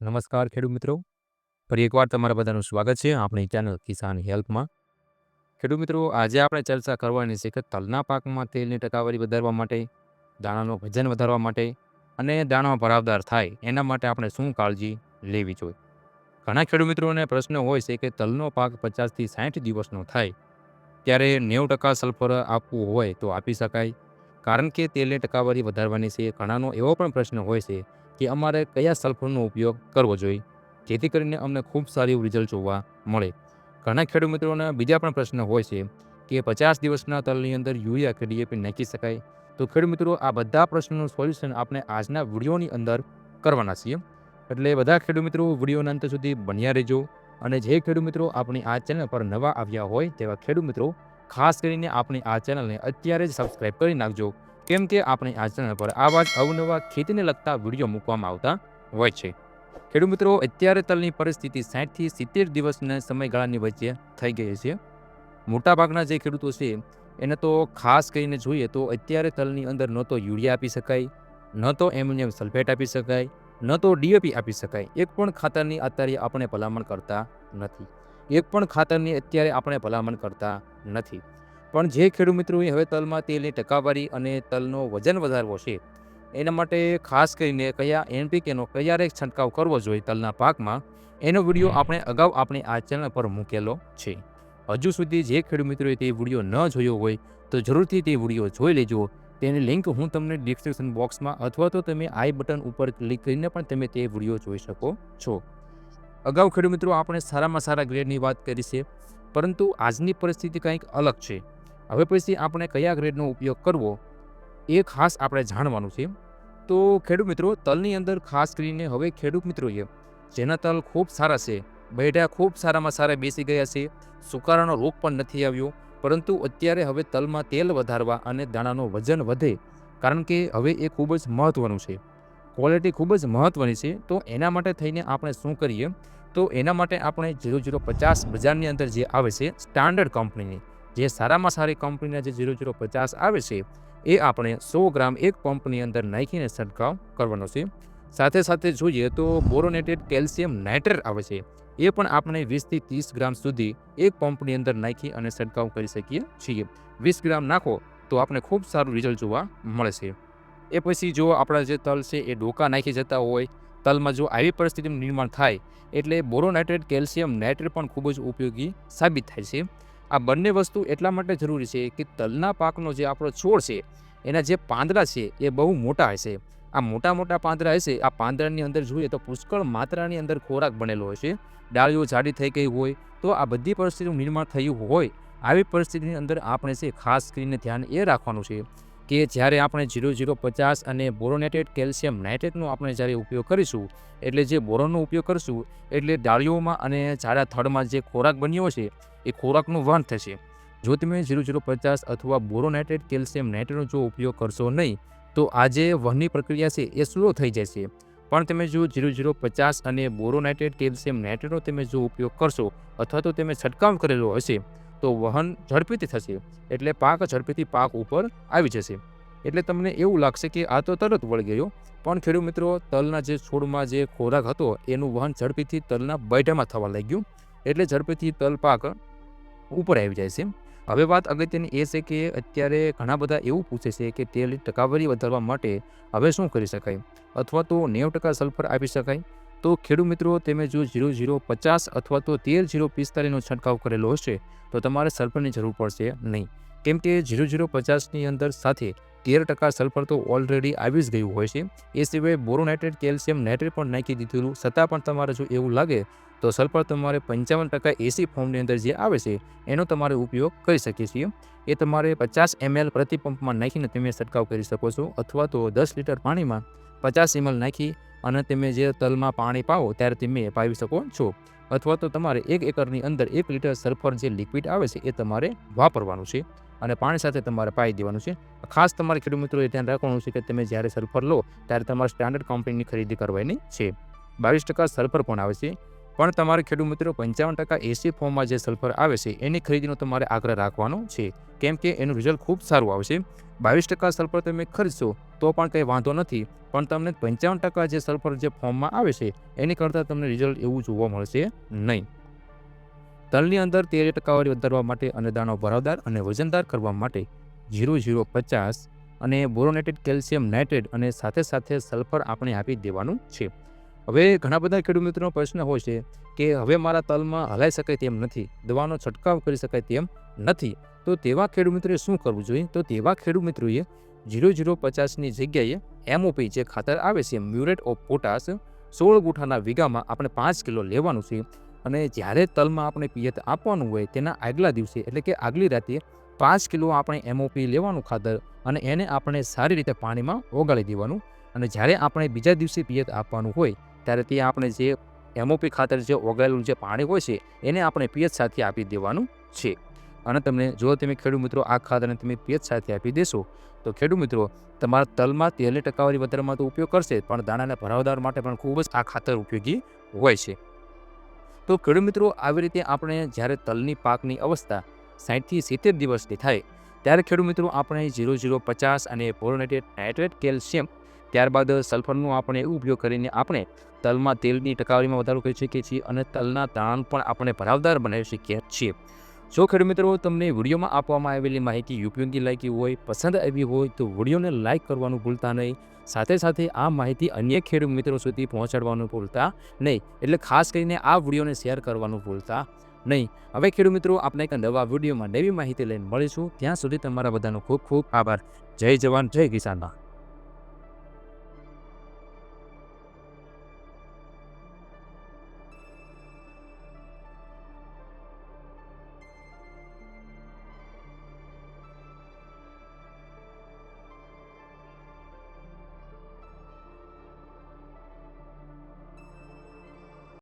નમસ્કાર ખેડૂત મિત્રો. ફરી એકવાર તમારા બધાનું સ્વાગત છે આપણી ચેનલ કિસાન હેલ્પમાં ખેડૂત મિત્રો, આજે આપણે ચર્ચા કરવાની છે કે તલના પાકમાં તેલની ટકાવારી વધારવા માટે, દાણાનું વજન વધારવા માટે અને દાણા ભરાવદાર થાય એના માટે આપણે શું કાળજી લેવી જોઈએ? ઘણા ખેડૂત મિત્રોને પ્રશ્ન હોય છે કે તલનો પાક પચાસથી સાઠ દિવસનો થાય, ત્યારે નેવું ટકા સલ્ફર આપવું હોય તો આપી શકાય કારણ કે તેલની ટકાવારી વધારવાની છે, ઘણાનો એવો પણ પ્રશ્ન હોય છે કે અમારે કયા સલ્ફરનો ઉપયોગ કરવો જોઈએ, જેથી કરીને અમને ખૂબ સારી રિઝલ્ટ જોવા મળે. ઘણા ખેડૂત મિત્રોના બીજા પણ પ્રશ્ન હોય છે કે પચાસ દિવસના તલની અંદર યુરિયા કે ડીએપી નાખી શકાય. તો ખેડૂત મિત્રો, આ બધા પ્રશ્નોનું સોલ્યુશન આપણે આજના વિડીયોની અંદર કરવાના છીએ. એટલે બધા ખેડૂત મિત્રો, વિડીયોના અંત સુધી બન્યા રહેજો. અને જે ખેડૂત મિત્રો આપણી આ ચેનલ પર નવા આવ્યા હોય, તેવા ખેડૂત મિત્રો, ખાસ કરીને આપણી આ ચેનલને અત્યારે જ સબસ્ક્રાઈબ કરી નાખજો. કેમ કે આપણે આ ચેનલ પર આવા જ અવનવા ખેતીને લગતા વીડિયો મૂકવામાં આવતા હોય છે. ખેડૂત મિત્રો, અત્યારે તલની પરિસ્થિતિ સાઠથી સિત્તેર દિવસના સમયગાળાની વચ્ચે થઈ ગઈ છે. મોટાભાગના જે ખેડૂતો છે, એને તો ખાસ કરીને જોઈએ તો અત્યારે તલની અંદર ન તો યુરિયા આપી શકાય, ન તો એમ્યુનિયમ સલ્ફેટ આપી શકાય, ન તો ડીએપી આપી શકાય. એક પણ ખાતરની અત્યારે આપણે ભલામણ કરતા નથી. એક પણ ખાતરની અત્યારે આપણે ભલામણ કરતા નથી. પણ જે ખેડૂત મિત્રોએ હવે તલમાં તેલની ટકાવારી અને તલનો વજન વધારવો છે એના માટે ખાસ કરીને કયા એનપીકેનો ક્યારે છંટકાવ કરવો જોઈએ તલના પાકમાં એનો વીડિયો આપણે અગાઉ આપણે આ ચેનલ પર મૂકેલો છે. હજુ સુધી જે ખેડૂત મિત્રોએ તે વીડિયો ન જોયો હોય તો જરૂરથી તે વીડિયો જોઈ લેજો. તેની લિંક હું તમને ડિસ્ક્રિપ્શન બોક્સમાં અથવા તો તમે આઈ બટન ઉપર ક્લિક કરીને પણ તમે તે વીડિયો જોઈ શકો છો. અગાઉ ખેડૂત મિત્રો આપણે સારામાં સારા ગ્રેડની વાત કરી છે પરંતુ આજની પરિસ્થિતિ કંઈક અલગ છે. હવે પછી આપણે કયા ગ્રેડનો ઉપયોગ કરવો, એ ખાસ આપણે જાણવાનું છે. તો ખેડૂત મિત્રો, તલની અંદર ખાસ કરીને હવે ખેડૂત મિત્રોએ, જેના તલ ખૂબ સારા છે બેઠા ખૂબ સારામાં સારા બેસી ગયા છે, સુકારાનો રોગ પણ નથી આવ્યો, પરંતુ અત્યારે હવે તલમાં તેલ વધારવા અને દાણાનો વજન વધે, કારણ કે હવે એ ખૂબ જ મહત્ત્વનું છે. ક્વોલિટી ખૂબ જ મહત્ત્વની છે. તો એના માટે થઈને આપણે શું કરીએ? તો એના માટે આપણે ઝીરો ઝીરો પચાસ બજારની અંદર જે આવે છે સ્ટાન્ડર્ડ કંપનીની જે સારામાં સારી કંપનીના જે ઝીરો ઝીરો પચાસ આવે છે, એ આપણે સો ગ્રામ એક પંપની અંદર નાખીને છંટકાવ કરવાનો છે. સાથે સાથે જોઈએ તો બોરોનેટેડ કેલ્શિયમ નાઇટ્રેટ આવે છે. એ પણ આપણે વીસથી ત્રીસ ગ્રામ સુધી એક પંપની અંદર નાખી અને છંટકાવ કરી શકીએ છીએ. વીસ ગ્રામ નાખો તો આપણે ખૂબ સારું રિઝલ્ટ જોવા મળે છે. એ પછી જો આપણા જે તલ છે એ ડોકા નાખી જતા હોય, તલમાં જો આવી પરિસ્થિતિનું નિર્માણ થાય, એટલે બોરોનાઇટ્રેટ કેલ્શિયમ નાઇટ્રેટ પણ ખૂબ જ ઉપયોગી સાબિત થાય છે. આ બંને વસ્તુ એટલા માટે જરૂરી છે કે તલના પાકનો જે આપણો છોડ છે, એના જે પાંદડા છે, એ બહુ મોટા હશે. આ મોટા મોટા પાંદડા હશે, આ પાંદડાની અંદર જોઈએ તો પુષ્કળ માત્રાની અંદર ખોરાક બનેલો હોય છે ડાળીઓ જાડી થઈ ગઈ હોય તો આ બધી પરિસ્થિતિનું નિર્માણ થયું હોય, આવી પરિસ્થિતિની અંદર આપણે છે ખાસ કરીને ધ્યાન એ રાખવાનું છે કે જ્યારે આપણે ઝીરો ઝીરો પચાસ અને બોરોનેટેડ કેલ્શિયમ નાઇટ્રેટનો આપણે જ્યારે ઉપયોગ કરીશું, એટલે જે બોરોનનો ઉપયોગ કરીશું, એટલે ડાળીઓમાં અને જાડા થડમાં જે ખોરાક બન્યો છે, એ ખોરાકનું વહન થશે. જો તમે ઝીરો ઝીરો પચાસ અથવા બોરોનેટેડ કેલ્શિયમ નાઇટ્રેટનો જો ઉપયોગ કરશો નહીં, તો આ જે વહનની પ્રક્રિયા છે એ સ્લો થઈ જશે. પણ તમે જો ઝીરો ઝીરો પચાસ અને બોરોનાઇટ્રેટ કેલ્શિયમ નાઇટ્રેટનો તમે જો ઉપયોગ કરશો, અથવા તો તમે છંટકાવ કરેલો હશે તો વહન ઝડપીથી થશે. એટલે પાક ઝડપીથી પાક ઉપર આવી જશે. એટલે તમને એવું લાગશે કે આ તો તરત વળી ગયો. પણ ખેડૂત મિત્રો, તલના જે છોડમાં જે ખોરાક હતો, એનું વહન ઝડપીથી તલના બૈઠામાં થવા લાગ્યું. એટલે ઝડપીથી તલ પાક ઉપર આવી જાય છે. હવે વાત અગત્યની એ છે કે અત્યારે ઘણા બધા એવું પૂછે છે કે તેલની ટકાવારી વધારવા માટે હવે શું કરી શકાય? અથવા તો નેવું ટકા સલ્ફર આપી શકાય? તો ખેડૂત મિત્રો, તમે જો ઝીરો ઝીરો પચાસ અથવા તો તેર ઝીરો પિસ્તાલીસનો છંટકાવ કરેલો હશે, તો તમારે સલ્ફરની જરૂર પડશે નહીં. કેમ કે ઝીરો ઝીરો પચાસની અંદર સાથે તેર ટકા સલ્ફર તો ઓલરેડી આવી જ ગયું હોય છે. એ સિવાય બોરોનાઇટ્રેટ, કેલ્શિયમ, નાઇટ્રેટ પણ નાખી દીધેલું. છતાં પણ તમારે જો એવું લાગે, તો સલ્ફર તમારે પંચાવન ટકા એસી ફોર્મની અંદર જે આવે છે, એનો તમારે ઉપયોગ કરી શકીએ છીએ. એ તમારે પચાસ એમએલ પ્રતિ પંપમાં નાખીને તમે છંટકાવ કરી શકો છો. અથવા તો દસ લીટર પાણીમાં પચાસ એમએલ નાખી અને તમે જે તલમાં પાણી પાવો ત્યારે તમે પાવી શકો છો. અથવા તો તમારે એક એકરની અંદર એક લીટર સલ્ફર જે લિક્વિડ આવે છે એ તમારે વાપરવાનું છે અને પાણી સાથે તમારે પાઈ દેવાનું છે. ખાસ તમારે ખેડૂત મિત્રોએ ધ્યાન રાખવાનું છે કે તમે જ્યારે સલ્ફર લો ત્યારે તમારે સ્ટાન્ડર્ડ કંપનીની ખરીદી કરવાની છે. બાવીસ ટકા સલ્ફર પણ આવે છે. પણ તમારે ખેડૂત મિત્રો પંચાવન ટકા એસી ફોર્મમાં જે સલ્ફર આવે છે એની ખરીદીનો તમારે આગ્રહ રાખવાનો છે. કેમ કે એનું રિઝલ્ટ ખૂબ સારું આવશે બાવીસ ટકા સલ્ફર તમે ખરીદશો, તો પણ કંઈ વાંધો નથી. પણ તમને પંચાવન ટકા જે સલ્ફર જે ફોર્મમાં આવે છે, એની કરતાં તમને રિઝલ્ટ એવું જોવા મળશે નહીં. તલની અંદર તેર ટકાવારી વધારવા માટે અને દાણો ભરાવદાર અને વજનદાર કરવા માટે ઝીરો ઝીરો પચાસ અને બોરોનેટેડ કેલ્શિયમ નાઇટ્રેટ અને સાથે સાથે સલ્ફર આપણે આપી દેવાનું છે. હવે ઘણા બધા ખેડૂત મિત્રોનો પ્રશ્ન હોય છે કે હવે મારા તલમાં હલાઈ શકાય તેમ નથી, દવાનો છંટકાવ કરી શકાય તેમ નથી. તો તેવા ખેડૂત મિત્રોએ શું કરવું જોઈએ? તો તેવા ખેડૂત મિત્રોએ ઝીરો ઝીરો પચાસની જગ્યાએ એમઓપી જે ખાતર આવે છે, મ્યુરેટ ઓફ પોટાસ સોળ ગુઠાના વીઘામાં આપણે પાંચ કિલો લેવાનું છે. અને જ્યારે તલમાં આપણે પિયત આપવાનું હોય, તેના આગલા દિવસે એટલે કે આગલી રાતે પાંચ કિલો આપણે એમઓપી લેવાનું ખાતર અને એને આપણે સારી રીતે પાણીમાં ઓગાળી દેવાનું. અને જ્યારે આપણે બીજા દિવસે પિયત આપવાનું હોય, ત્યારે તે આપણે જે એમઓપી ખાતર જે ઓગાળેલું જે પાણી હોય છે, એને આપણે પિયત સાથે આપી દેવાનું છે. અને તમને જો તમે ખેડૂત મિત્રો આ ખાતરને તમે પેજ સાથે આપી દેશો, તો ખેડૂત મિત્રો તમારા તલમાં તેલની ટકાવારી વધારવામાં તો ઉપયોગ કરશે, પણ દાણાના ભરાવદાર માટે પણ ખૂબ જ આ ખાતર ઉપયોગી હોય છે. તો ખેડૂત મિત્રો, આવી રીતે આપણે જ્યારે તલની પાકની અવસ્થા સાઠથી સિત્તેર દિવસની થાય ત્યારે ખેડૂત મિત્રો આપણે ઝીરો ઝીરો પચાસ અને પોરોનેટેડ નાઇટ્રેટ કેલ્શિયમ, ત્યારબાદ સલ્ફરનો આપણે ઉપયોગ કરીને આપણે તલમાં તેલની ટકાવારીમાં વધારો કરી શકીએ છીએ અને તલના દાણ પણ આપણે ભરાવદાર બનાવી શકીએ છીએ. જો ખેડૂત મિત્રો, તમને વિડીયોમાં આપવામાં આવેલી માહિતી ઉપયોગી લાગી હોય, પસંદ આવી હોય, તો વિડીયોને લાઇક કરવાનું ભૂલતા નહીં. સાથે સાથે આ માહિતી અન્ય ખેડૂત મિત્રો સુધી પહોંચાડવાનું ભૂલતા નહીં. એટલે ખાસ કરીને આ વિડીયોને શેર કરવાનું ભૂલતા નહીં. હવે ખેડૂત મિત્રો આપણે એક નવા વિડીયોમાં નવી માહિતી લઈને મળીશું. ત્યાં સુધી તમારા બધાનો ખૂબ ખૂબ આભાર. જય જવાન, જય કિસાનના